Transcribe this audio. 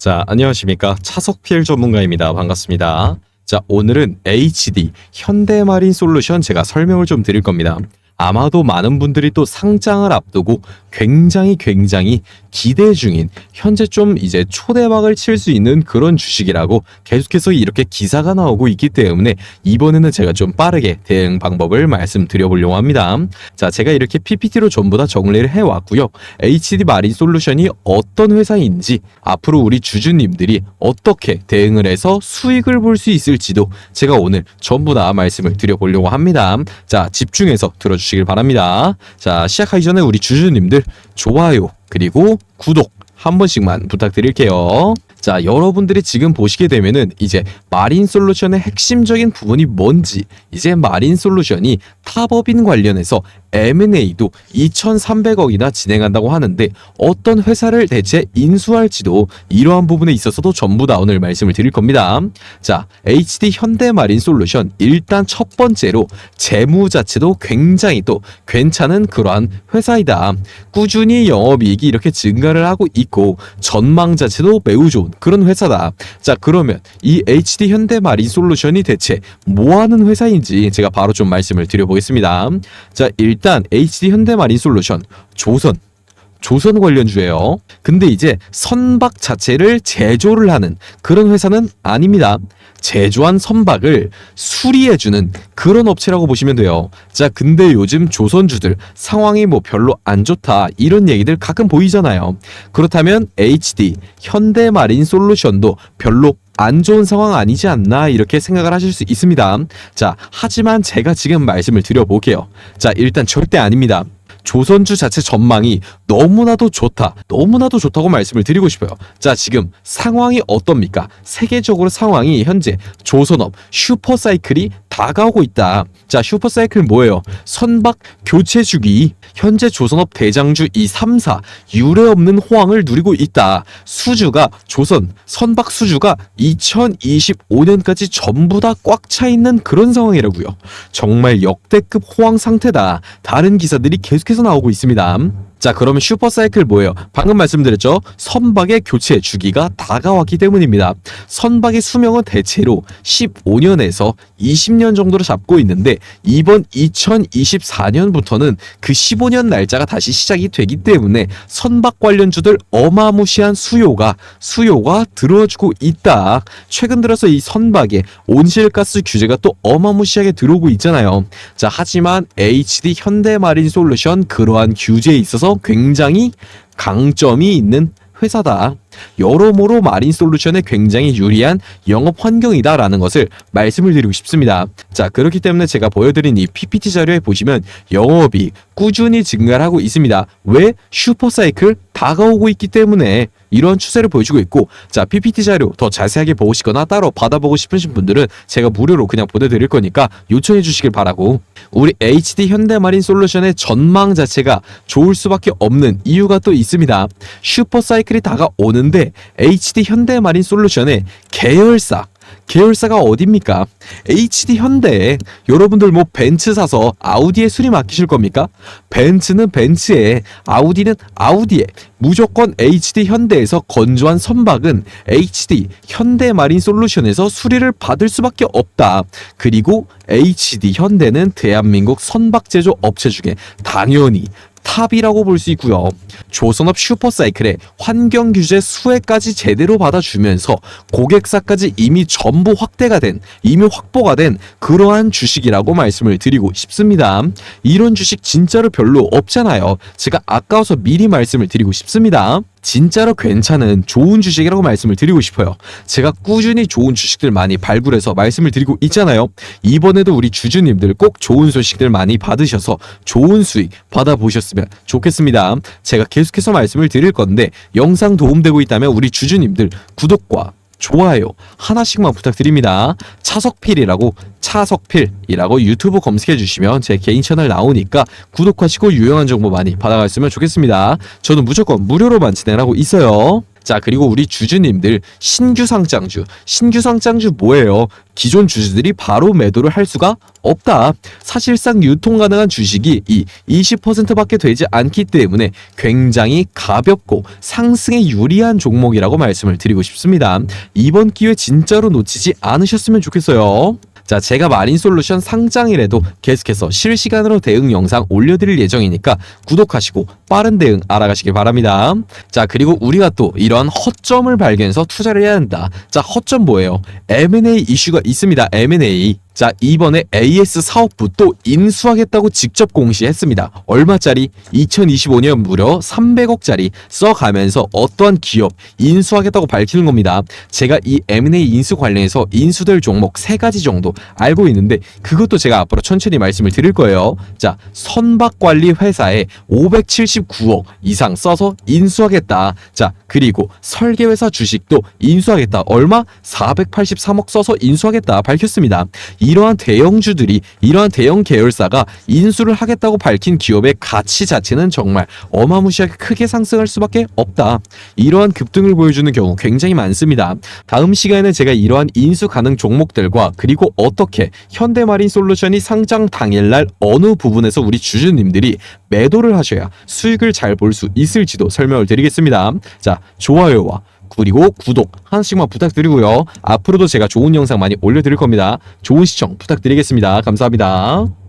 자, 안녕하십니까. 차석필 전문가입니다. 반갑습니다. 자, 오늘은 HD 현대마린 솔루션 제가 설명을 좀 드릴 겁니다. 아마도 많은 분들이 또 상장을 앞두고 굉장히 굉장히 기대 중인 현재 좀 이제 초대박을 칠 수 있는 그런 주식이라고 계속해서 이렇게 기사가 나오고 있기 때문에 이번에는 제가 좀 빠르게 대응 방법을 말씀드려 보려고 합니다. 자, 제가 이렇게 PPT로 전부 다 정리를 해 왔고요. HD 마린 솔루션이 어떤 회사인지 앞으로 우리 주주님들이 어떻게 대응을 해서 수익을 볼 수 있을지도 제가 오늘 전부 다 말씀을 드려 보려고 합니다. 자, 집중해서 들어주시 길 바랍니다. 자, 시작하기 전에 우리 주주님들 좋아요 그리고 구독 한 번씩만 부탁드릴게요. 자, 여러분들이 지금 보시게 되면은 이제 마린 솔루션의 핵심적인 부분이 뭔지 이제 마린 솔루션이 탑업인 관련해서 M&A도 2,300억이나 진행한다고 하는데 어떤 회사를 대체 인수할지도 이러한 부분에 있어서도 전부 다 오늘 말씀을 드릴 겁니다. 자, HD 현대마린 솔루션 일단 첫 번째로 재무 자체도 굉장히 또 괜찮은 그러한 회사이다. 꾸준히 영업이익이 이렇게 증가를 하고 있고 전망 자체도 매우 좋은 그런 회사다. 자, 그러면 이 HD 현대마린 솔루션이 대체 뭐 하는 회사인지 제가 바로 좀 말씀을 드려보겠습니다. 자, 일단 HD 현대마린 솔루션 조선 조선 관련주예요. 근데 이제 선박 자체를 제조를 하는 그런 회사는 아닙니다. 제조한 선박을 수리해주는 그런 업체라고 보시면 돼요. 자, 근데 요즘 조선주들 상황이 뭐 별로 안 좋다 이런 얘기들 가끔 보이잖아요. 그렇다면 HD 현대마린 솔루션도 별로 안 좋은 상황 아니지 않나 이렇게 생각을 하실 수 있습니다. 자, 하지만 제가 지금 말씀을 드려볼게요. 자, 일단 절대 아닙니다. 조선주 자체 전망이 너무나도 좋다. 너무나도 좋다고 말씀을 드리고 싶어요. 자, 지금 상황이 어떻습니까? 세계적으로 상황이 현재 조선업 슈퍼사이클이 다가오고 있다. 자, 슈퍼사이클 뭐예요? 선박 교체 주기. 현재 조선업 대장주 이 3사 유례 없는 호황을 누리고 있다. 수주가 조선 선박 수주가 2025년까지 전부 다 꽉 차 있는 그런 상황이라고요. 정말 역대급 호황 상태다. 다른 기사들이 계속 해서 나오고 있습니다. 자, 그러면 슈퍼사이클 뭐예요? 방금 말씀드렸죠? 선박의 교체 주기가 다가왔기 때문입니다. 선박의 수명은 대체로 15년에서 20년 정도로 잡고 있는데 이번 2024년부터는 그 15년 날짜가 다시 시작이 되기 때문에 선박 관련주들 어마무시한 수요가 수요가 들어주고 있다. 최근 들어서 이 선박에 온실가스 규제가 또 어마무시하게 들어오고 있잖아요. 자, 하지만 HD 현대마린 솔루션 그러한 규제에 있어서 굉장히 강점이 있는 회사다. 여러모로 마린 솔루션에 굉장히 유리한 영업 환경이다라는 것을 말씀을 드리고 싶습니다. 자, 그렇기 때문에 제가 보여드린 이 PPT 자료에 보시면 영업이 꾸준히 증가를 하고 있습니다. 왜? 슈퍼사이클 다가오고 있기 때문에 이런 추세를 보여주고 있고 자 PPT 자료 더 자세하게 보고 싶거나 따로 받아보고 싶으신 분들은 제가 무료로 그냥 보내드릴 거니까 요청해 주시길 바라고 우리 HD 현대마린 솔루션의 전망 자체가 좋을 수밖에 없는 이유가 또 있습니다. 슈퍼사이클이 다가오는데 HD 현대마린 솔루션의 계열사 계열사가 어딥니까? HD 현대에 여러분들 뭐 벤츠 사서 아우디에 수리 맡기실 겁니까? 벤츠는 벤츠에 아우디는 아우디에 무조건 HD 현대에서 건조한 선박은 HD 현대 마린 솔루션에서 수리를 받을 수밖에 없다. 그리고 HD 현대는 대한민국 선박 제조 업체 중에 당연히 탑이라고 볼 수 있고요. 조선업 슈퍼사이클의 환경 규제 수혜까지 제대로 받아주면서 고객사까지 이미 전부 확대가 된 이미 확보가 된 그러한 주식이라고 말씀을 드리고 싶습니다. 이런 주식 진짜로 별로 없잖아요. 제가 아까워서 미리 말씀을 드리고 싶습니다. 진짜로 괜찮은 좋은 주식이라고 말씀을 드리고 싶어요. 제가 꾸준히 좋은 주식들 많이 발굴해서 말씀을 드리고 있잖아요. 이번에도 우리 주주님들 꼭 좋은 소식들 많이 받으셔서 좋은 수익 받아보셨으면 좋겠습니다. 제가 계속해서 말씀을 드릴 건데 영상 도움되고 있다면 우리 주주님들 구독과 좋아요 하나씩만 부탁드립니다. 차석필이라고 차석필이라고 유튜브 검색해 주시면 제 개인 채널 나오니까 구독하시고 유용한 정보 많이 받아갔으면 좋겠습니다. 저는 무조건 무료로만 진행하고 있어요. 자, 그리고 우리 주주님들 신규 상장주, 신규 상장주 뭐예요? 기존 주주들이 바로 매도를 할 수가 없다. 사실상 유통 가능한 주식이 이 20%밖에 되지 않기 때문에 굉장히 가볍고 상승에 유리한 종목이라고 말씀을 드리고 싶습니다. 이번 기회 진짜로 놓치지 않으셨으면 좋겠어요. 자, 제가 마린 솔루션 상장이라도 계속해서 실시간으로 대응 영상 올려드릴 예정이니까 구독하시고 빠른 대응 알아가시길 바랍니다. 자, 그리고 우리가 또 이런 허점을 발견해서 투자를 해야 한다. 자, 허점 뭐예요? M&A 이슈가 있습니다. M&A. 자, 이번에 AS 사업부 또 인수하겠다고 직접 공시했습니다. 얼마짜리? 2025년 무려 300억짜리 써가면서 어떠한 기업 인수하겠다고 밝히는 겁니다. 제가 이 M&A 인수 관련해서 인수될 종목 세 가지 정도 알고 있는데 그것도 제가 앞으로 천천히 말씀을 드릴 거예요. 자, 선박관리 회사에 579억 이상 써서 인수하겠다. 자, 그리고 설계회사 주식도 인수하겠다. 얼마? 483억 써서 인수하겠다. 밝혔습니다. 이러한 대형주들이 이러한 대형 계열사가 인수를 하겠다고 밝힌 기업의 가치 자체는 정말 어마무시하게 크게 상승할 수밖에 없다. 이러한 급등을 보여주는 경우 굉장히 많습니다. 다음 시간에는 제가 이러한 인수 가능 종목들과 그리고 어떻게 현대마린 솔루션이 상장 당일날 어느 부분에서 우리 주주님들이 매도를 하셔야 수익을 잘 볼 수 있을지도 설명을 드리겠습니다. 자, 좋아요와 그리고 구독 하나씩만 부탁드리고요. 앞으로도 제가 좋은 영상 많이 올려드릴 겁니다. 좋은 시청 부탁드리겠습니다. 감사합니다.